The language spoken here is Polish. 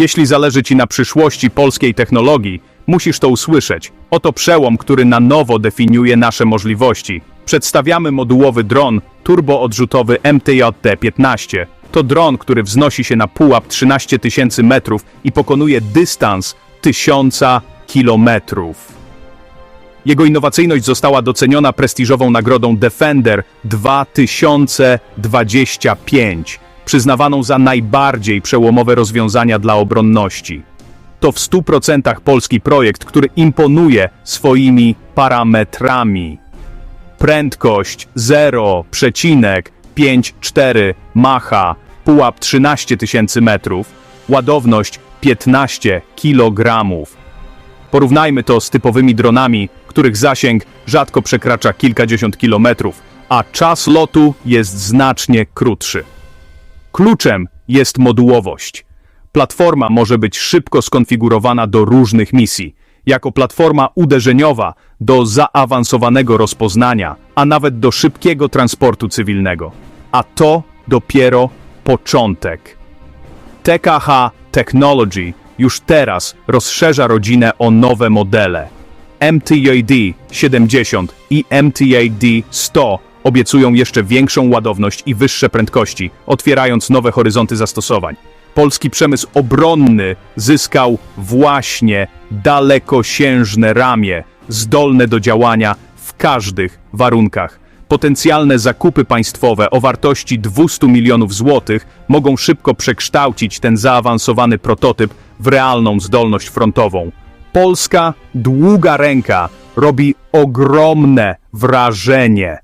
Jeśli zależy Ci na przyszłości polskiej technologii, musisz to usłyszeć. Oto przełom, który na nowo definiuje nasze możliwości. Przedstawiamy modułowy dron turboodrzutowy MTJ-15. To dron, który wznosi się na pułap 13 tysięcy metrów i pokonuje dystans 1000 kilometrów. Jego innowacyjność została doceniona prestiżową nagrodą Defender 2025, przyznawaną za najbardziej przełomowe rozwiązania dla obronności. To w 100% polski projekt, który imponuje swoimi parametrami. Prędkość 0,54 Macha, pułap 13 tysięcy metrów, ładowność 15 kilogramów. Porównajmy to z typowymi dronami, których zasięg rzadko przekracza kilkadziesiąt kilometrów, a czas lotu jest znacznie krótszy. Kluczem jest modułowość. Platforma może być szybko skonfigurowana do różnych misji, jako platforma uderzeniowa do zaawansowanego rozpoznania, a nawet do szybkiego transportu cywilnego. A to dopiero początek. TKH Technology już teraz rozszerza rodzinę o nowe modele. MTJD 70 i MTJD 100 obiecują jeszcze większą ładowność i wyższe prędkości, otwierając nowe horyzonty zastosowań. Polski przemysł obronny zyskał właśnie dalekosiężne ramię, zdolne do działania w każdych warunkach. Potencjalne zakupy państwowe o wartości 200 milionów złotych mogą szybko przekształcić ten zaawansowany prototyp w realną zdolność frontową. Polska długa ręka robi ogromne wrażenie.